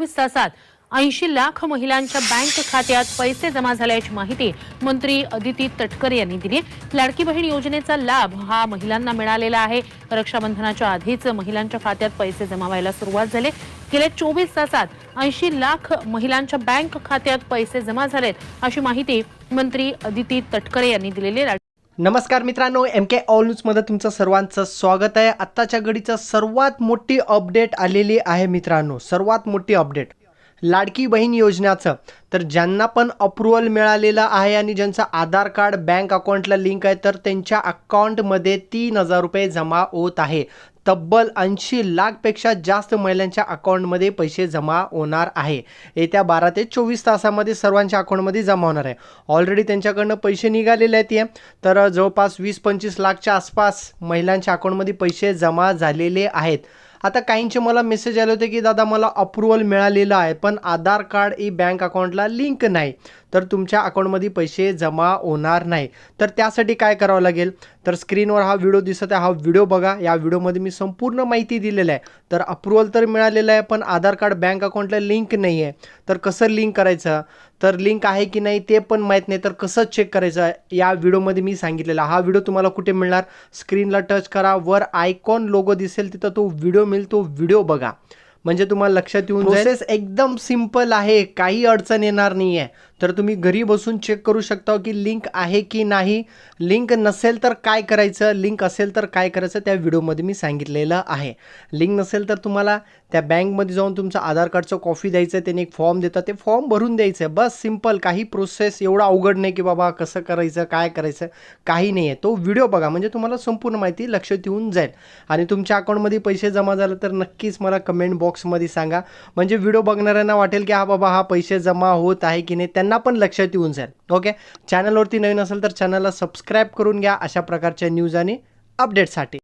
चोवीस तासात ऐंशी लाख महिलांच्या बँक खात्यात पैसे जमा झाल्याची माहिती मंत्री अदिती तटकरे यांनी दिली. लाडकी बहीण योजनेचा लाभ हा महिलांना मिळालेला आहे. रक्षाबंधनाच्या आधीच महिलांच्या खात्यात पैसे जमा व्हायला सुरुवात झाले. गेल्या चोवीस तासात ऐंशी लाख महिलांच्या बँक खात्यात पैसे जमा झालेत अशी माहिती मंत्री अदिती तटकरे यांनी दिलेली नमस्कार मित्रांनो एम के ऑल न्यूजमध्ये तुमचं सर्वांचं स्वागत आहे. आत्ताच्या घडीचं सर्वात मोठी अपडेट आलेली आहे मित्रांनो. सर्वात मोठी अपडेट लाडकी बहीण योजनेचं. तर ज्यांना पण अप्रुव्हल मिळालेलं आहे आणि ज्यांचं आधार कार्ड बँक अकाउंटला लिंक आहे तर त्यांच्या अकाउंटमध्ये तीन हजार रुपये जमा होत आहे. तब्बल ऐंशी लाखपेक्षा जास्त महिलांच्या अकाउंटमध्ये पैसे जमा होणार आहे. येत्या बारा ते चोवीस तासामध्ये सर्वांच्या अकाउंटमध्ये जमा होणार आहे. ऑलरेडी त्यांच्याकडनं पैसे निघालेले आहेत या तर जवळपास वीस पंचवीस लाखच्या आसपास महिलांच्या अकाउंटमध्ये पैसे जमा झालेले आहेत. आता काहींचे मला मेसेज आले होते की दादा मला अप्रुव्हल मिळालेलं आहे पण आधार कार्ड ही बँक अकाउंटला लिंक नाही. तर तुमच्या अकाउंटमध्ये पैसे जमा होणार नाही. तर त्यासाठी काय करावं लागेल? तर स्क्रीनवर हा व्हिडिओ दिसत आहे. हा व्हिडिओ बघा. या व्हिडिओमध्ये मी संपूर्ण माहिती दिलेलं आहे. तर अप्रुव्हल तर मिळालेलं आहे पण आधार कार्ड बँक अकाउंटला लिंक नाही आहे तर कसं लिंक करायचं? तर लिंक आहे की नाही ते पण माहीत नाही. तर कसं चेक करायचं? या व्हिडिओमध्ये मी सांगितलेला हा व्हिडिओ तुम्हाला कुठे मिळणार? स्क्रीनला टच करा. वर आयकॉन लोगो दिसेल तिथं तो व्हिडिओ मिळेल. तो व्हिडिओ बघा. म्हणजे तुम्हाला लक्षात येऊन प्रोसेस एकदम सिंपल आहे. काही अडचण येणार नाही आहे तर तुम्ही घरी बसून चेक करू शकता की लिंक आहे की नाही. लिंक नसेल तर काय करायचं? लिंक असेल तर काय करायचं? त्या व्हिडिओमध्ये मी सांगितलेलं आहे. लिंक नसेल तर तुम्हाला त्या बँकमध्ये जाऊन तुमचं आधार कार्डचं कॉफी द्यायचं आहे त्यांनी एक फॉर्म देतात ते फॉर्म भरून द्यायचं आहे बस सिंपल काही प्रोसेस एवढा अवघड नाही की बाबा कसं करायचं काय करायचं काही नाही आहे तो व्हिडिओ बघा. म्हणजे तुम्हाला संपूर्ण माहिती लक्षात येऊन जाईल. आणि तुमच्या अकाउंटमध्ये पैसे जमा झालं तर नक्कीच मला कमेंट बॉक्समध्ये सांगा. म्हणजे व्हिडिओ बघणाऱ्यांना वाटेल की हा बाबा हा पैसे जमा होत आहे की नाही? त्यांना पण लक्षात येऊन जाईल. ओके चॅनलवरती नवीन असेल तर चॅनलला सबस्क्राईब करून घ्या. अशा प्रकारच्या न्यूज आणि अपडेटसाठी